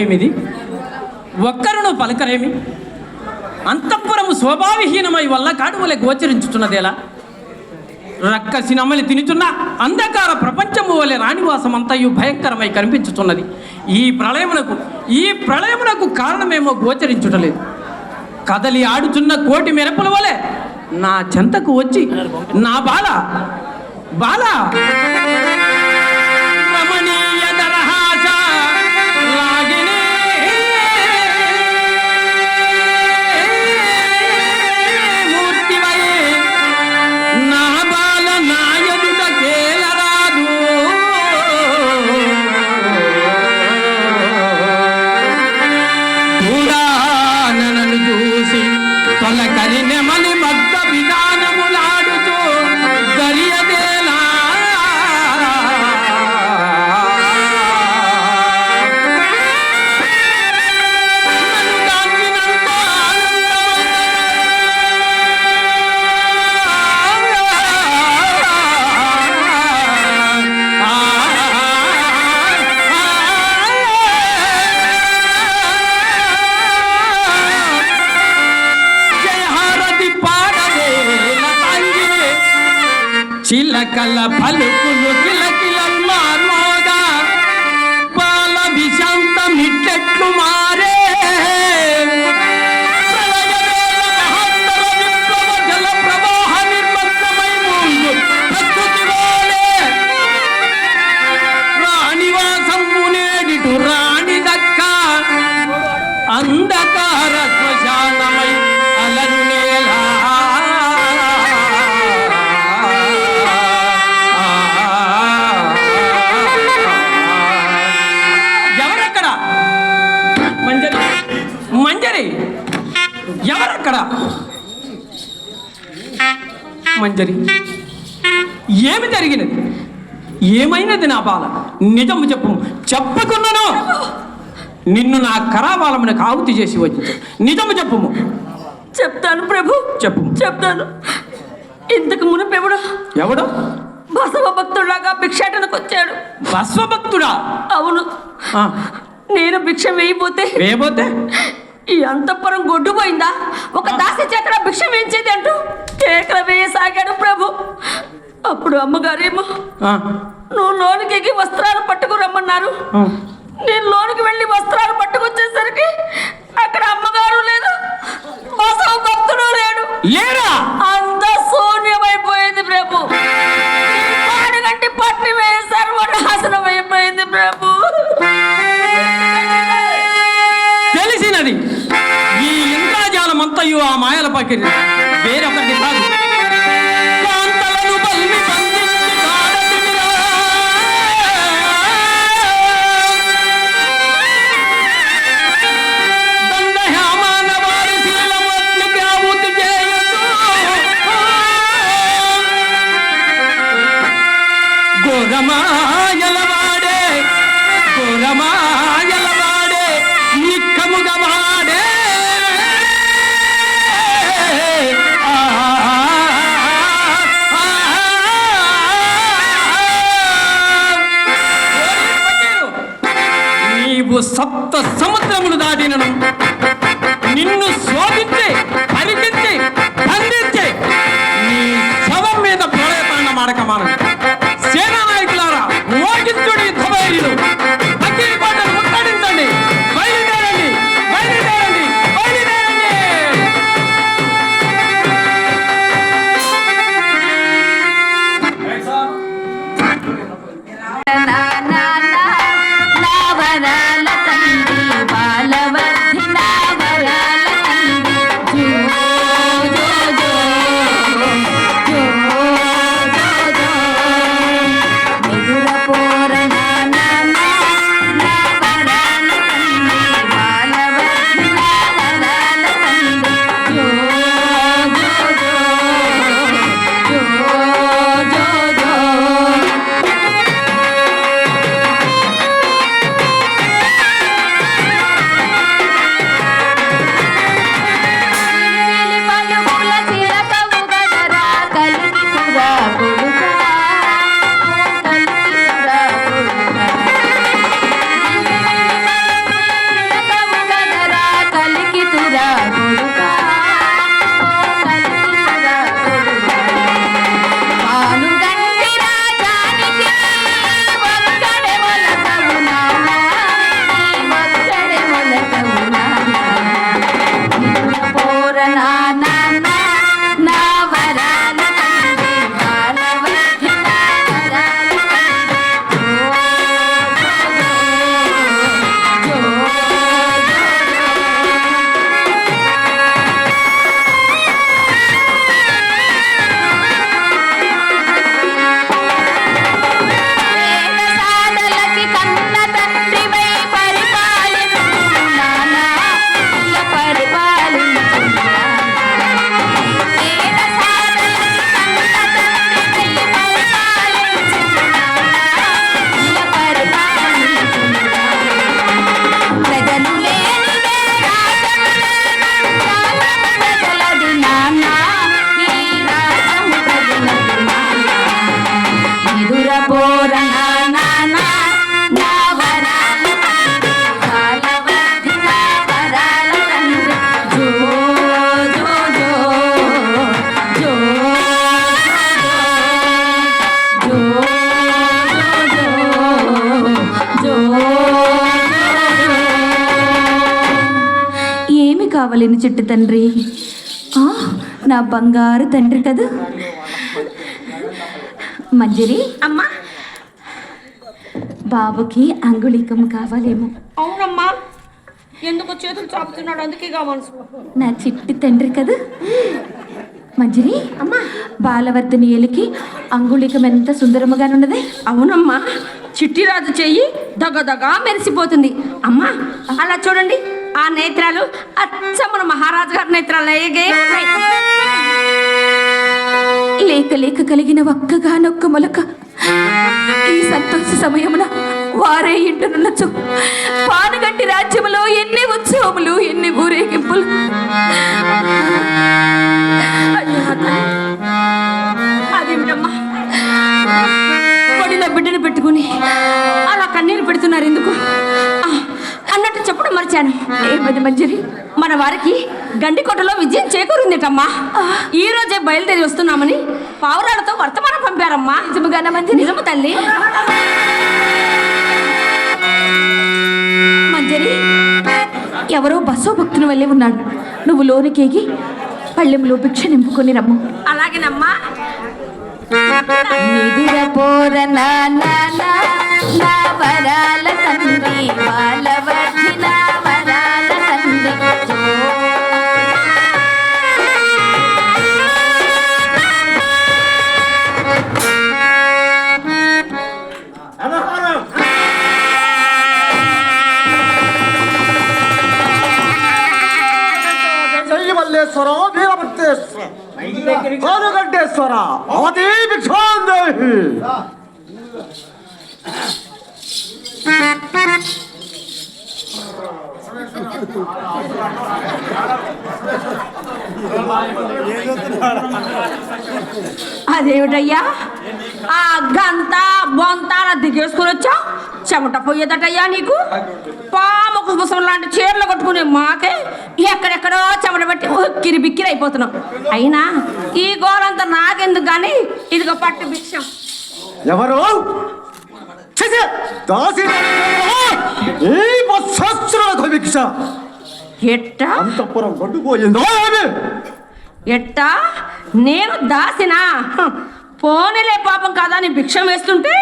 ఏమిది? ఒక్కరును పలకరేమి? అంతఃపురము స్వభావహీనమై వల్ల కాడువలే గోచరించుతున్నదేలా రక్కసి నమ్మలి తినుచున్న అంధకార ప్రపంచము వలె రాణివాసం అంతయు భయంకరమై కనిపించుతున్నది ఈ ప్రళయమునకు ఈ ప్రళయమునకు కారణమేమో గోచరించుటలేదు. కదలి ఆడుచున్న కోటి మెరపుల వలె నా చెంతకు వచ్చి నా బాల బాల! చిలకల పలుకులు ఎవరక్కడ మంజరి ఏమి జరిగినది? ఏమైనది నా బాల? నిజము చెప్పు. చెప్పకున్నాను నిన్ను నా కరాబాలమునకు ఆహుతి చేసి వచ్చి నిజము చెప్పుము చెప్తాను ప్రభు. చెప్పు. చెప్తాను. ఇంతకు మునుపెవడు ఎవడు బసవ భక్తుడాగా భిక్షాటనకు వచ్చాడు. భస్వభక్తుడా అవును. ఆ, నేను భిక్ష వేయబోతే వేయబోతే? ఈ అంతఃపురం గొడ్డుపోయిందా? ఒక దాసి చేత భిక్ష వేయించేది అంటూ కేకలు వేయసాగాడు ప్రభు. అప్పుడు అమ్మగారేమో నువ్వు లోనికి ఎక్కి వస్త్రాలు పట్టుకు రమ్మన్నారు. ఆ. నేను లోనికి వెళ్ళి వస్త్రాలు పట్టుకొచ్చేసరికి అక్కడ అమ్మగారు లేదు బసవ భక్తుడు లేడు. అంత శూన్యమైపోయింది ప్రభు. పాడుగంటి పట్టిమే సర్వనాశనం అయిపోయింది ప్రభు. పకిరి వేరొకటి కాదు Nada. కావాలని చెట్టు తండ్రి. ఆ, నా బంగారు తండ్రి కదా. మంజరి. అమ్మా. బాబుకి అంగుళికం కావాలేమో. అవునమ్మా. ఎందుకు చేతులు చాపుతున్నాడు? అందుకే కావాలి. నా చిట్టి తండ్రి కదా. మంజరి. అమ్మా. బాలవర్ధని ఏలికి అంగుళికం ఎంత సుందరముగానున్నదే? అవునమ్మా. చిట్టిరాజు చెయ్యి దగదగా మెరిసిపోతుంది. అమ్మా అలా చూడండి. ఆ నేత్రాలు అచ్చమ్మన మహారాజు గారి నేత్రాలు ఏగే లేక లేక కలిగిన ఒక్కగానొక్క మొలక ఈ సంతోష సమయమున వారే ఇంటనున్నచు. పానగంటి రాజ్యములో ఎన్ని ఉత్సవములు ఎన్ని ఊరేగింపులు. వారికి గండికోటలో విజయం చేకూరిందిటమ్మా. ఈ రోజే బయలుదేరి వస్తున్నామని పావురాలతో వర్తమానం పంపారమ్మా. నిజముగానా మంజరి నిజము తల్లి. మంజరి ఎవరో బసో భక్తుని వల్లే ఉన్నాడు. నువ్వు లోనికేగి పళ్ళెంలో భిక్ష నింపుకొని రమ్ము. అలాగేనమ్మా. పోర నా వరాల తండ్రి బాలవర్ధి జై మల్లేశ్వర వీరభద్రేశ్వర. భానుగంటేశ్వర అవతీ భిక్షాందేహి అదేమిటయ్యా? ఆ గంత బొంత అలా దిగేసుకుని వచ్చా చెమట పోయేదటయ్యా నీకు? పాము కుసం లాంటి చీరలు కట్టుకునే మాకే ఎక్కడెక్కడో చెమట పెట్టి ఉక్కిరి బిక్కిరి అయిపోతున్నాం. అయినా ఈ గోరంతా నాకెందుకు కానీ ఇదిగో పట్టు భిక్షం. ఎవరు? ఎట్టా? అంతపురం గడ్డుపోయిందో ఏమి ఎట్టా? నేను దాసినా? పోనీలే పాపం కదా అని భిక్షం వేస్తుంటే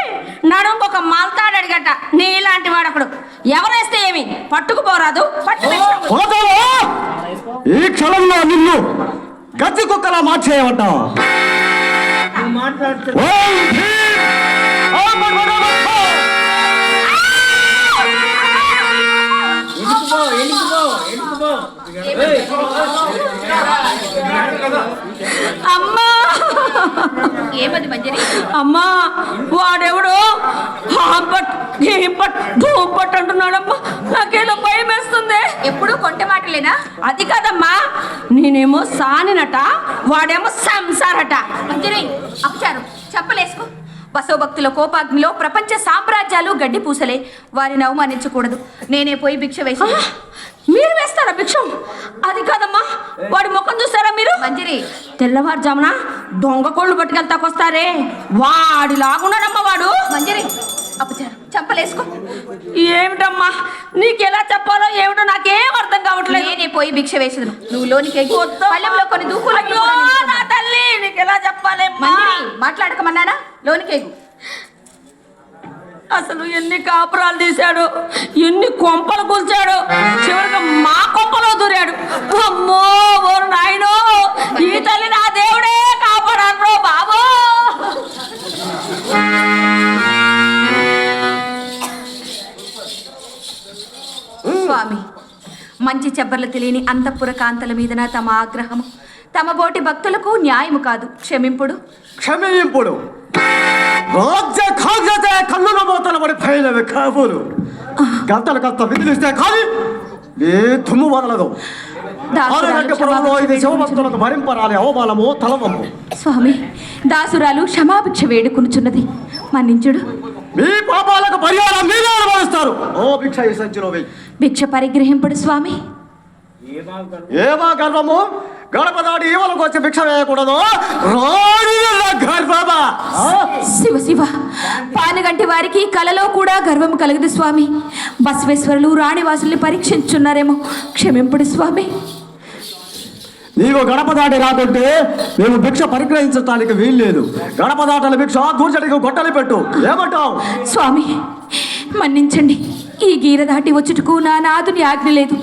నడుము ఒక మల్తాడు అడిగట. నీలాంటి వాడప్పుడు ఎవరేస్తే ఏమి? పట్టుకుపోరాదు? ఈ క్షణంలో నిన్ను గచ్చి కుక్కలా మార్చేయమంట అమ్మా! ఏమది మంజరి? అమ్మా వాడెవడు? హాంపట్ గీంపట్ ధూంపట్ అంటున్నాడమ్మా. నాకేదో భయం వేస్తుంది. ఎప్పుడు కొంట మాటలేనా? అది కాదమ్మా నేనేమో సానినట వాడేమో సంసారట. మంజరి అపచారం. చెప్పలేసుకో. బసవభక్తుల కోపాగ్నిలో ప్రపంచ సామ్రాజ్యాలు గడ్డి పూసలే. వారిని అవమానించకూడదు. నేనే పోయి భిక్ష వేసి మీరు వేస్తారా భిక్షం? అది కాదమ్మా. వాడి ముఖం చూస్తారా మీరు? మంజరి తెల్లవారుజామున దొంగ కోళ్ళు పట్టుకెళ్తాకొస్తారే. వాడి. లాగున్నాడమ్మా వాడు మంజరి అపచారం చంపలేసుకో. ఏమిటమ్మా? నీకెలా చెప్పాలో ఏమిటో నాకేం అర్థం కావట్లేదు. నేనే పోయి భిక్ష వేసదును. నువ్వు లోనికి. పళ్ళెంలో కొన్ని దూకులు నా తల్లి నీకెలా చెప్పాలి మంజరి మాట్లాడకమన్నానా? లోనికి అసలు ఎన్ని కాపురాలు తీశాడు ఎన్ని కొంపలు కూల్చాడు చివరికి మా కొంపలో దూరాడు. అమ్మో ఓరు నాయనో ఈ తల్లి నా దేవుడే. మంచి చెబ్బర్లు తెలియని అంతఃపుర కాంతల మీదన తమ ఆగ్రహము. తమ బోటి భక్తులకు న్యాయము కాదు. క్షమింపుడు. క్షమింపుడు. రాజ్య ఖాజతే కన్నుల మోతల పడి పైనవి కాబోలు గంటలు కాస్త విదిలిస్తే కానీ ఏ తుమ్ము వదలదు. స్వామి దాసురాలు క్షమాభిక్ష వేడుకొనుచున్నది. మన్నించుడు. మీ పాపాలకు పరిహారం మీరే అనుభవిస్తారు. ఓ భిక్ష భిక్ష పరిగ్రహింపుడు స్వామి. ఏమా గర్వము? గడప దాటి ఈవలకు వచ్చి భిక్ష వేయకూడదు? శివ శివ. పానుగంటి వారికి కలలో కూడా గర్వం కలగదు స్వామి. బసవేశ్వరులు రాణివాసుల్ని పరీక్షించున్నారేమో. క్షమింపుడు స్వామి. నీవు గడప దాటి రాకుంటే మేము భిక్ష పరిగ్రహించడానికి వీల్లేదు. గడప దాటల భిక్ష దూర్చడికి గొట్టలు పెట్టు. ఏమంటావు? స్వామి మన్నించండి. ఈ గీర దాటి వచ్చుటకు నా నాదుని ఆజ్ఞ లేదు.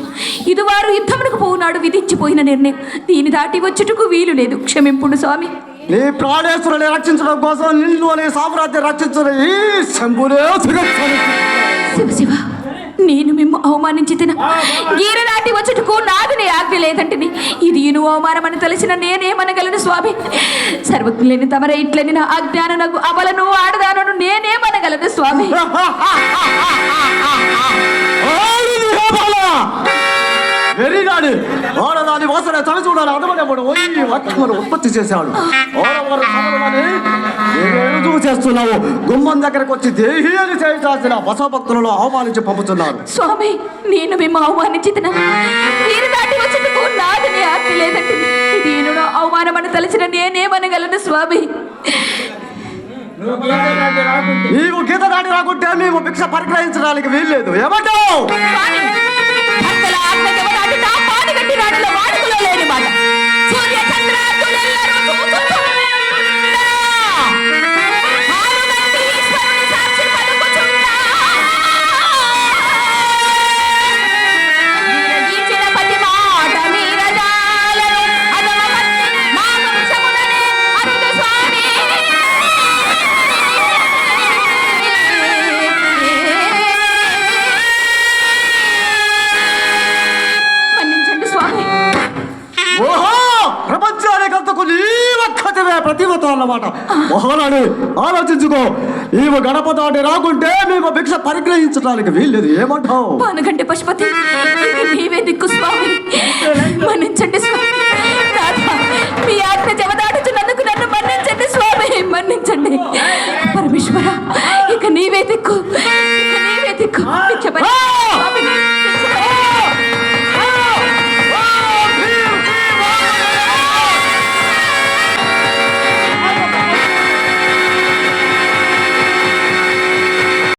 ఇది వారు యుద్ధమునకు పోనాడు విధించిపోయిన నిర్ణయం. దీని దాటి వచ్చుటకు వీలు లేదు. క్షమింపుడు స్వామి. నీ ప్రాణేశ్వరుని రక్షించడం కోసం నిన్ను అనే సామ్రాజ్యం రక్షించిన ఈ తిరస్కరించు. శివ శివ. నేను మిమ్ము అవమానించి తిన గీర దాటి వచ్చుటకు నాదుని ఆజ్ఞ లేదంటిని. ఇది ఇను అవమానమని తెలిసిన నేనేమనగలను స్వామి. సర్వజ్ఞులేని తమర ఇట్లని నా అజ్ఞాననకు అమలను ఆడదానను నేనేమనగలను స్వామి. వెర్రిగాడి ఆడదాని వాసన తను చూడాలి. అదమనేప్పుడు ఓయి వత్మను ఉత్పత్తి చేశాడు. ఆడవారు సమరమని చేస్తున్నావు. గుమ్మం దగ్గరకు వచ్చి దేహి అని చేయించాల్సిన బసభక్తులను అవమానించి పంపుతున్నారు. స్వామి నేను మేము అవమానించి తిన గీర దాటి వచ్చుటకు నాదుని ఆజ్ఞ లేదంటే ఈయనను అవమానమని తలచిన నేనేమనగలను స్వామి? నీవు గీత దాటి రాకుంటే మేము భిక్ష పరిగ్రహించడానికి వీల్లేదు. ఏమంటావు? స్వామి, భక్తుల ఆజ్ఞకి ఎవరాడు నా పాడుగట్టి రాడుల ఒక్కతివే అన్నమాట. మహారాణి ఆలోచించుకో. నీవు గడప దాటి రాకుంటే మేము భిక్ష పరిగ్రహించడానికి వీల్లేదు. ఏమంటావు? పశుపతి.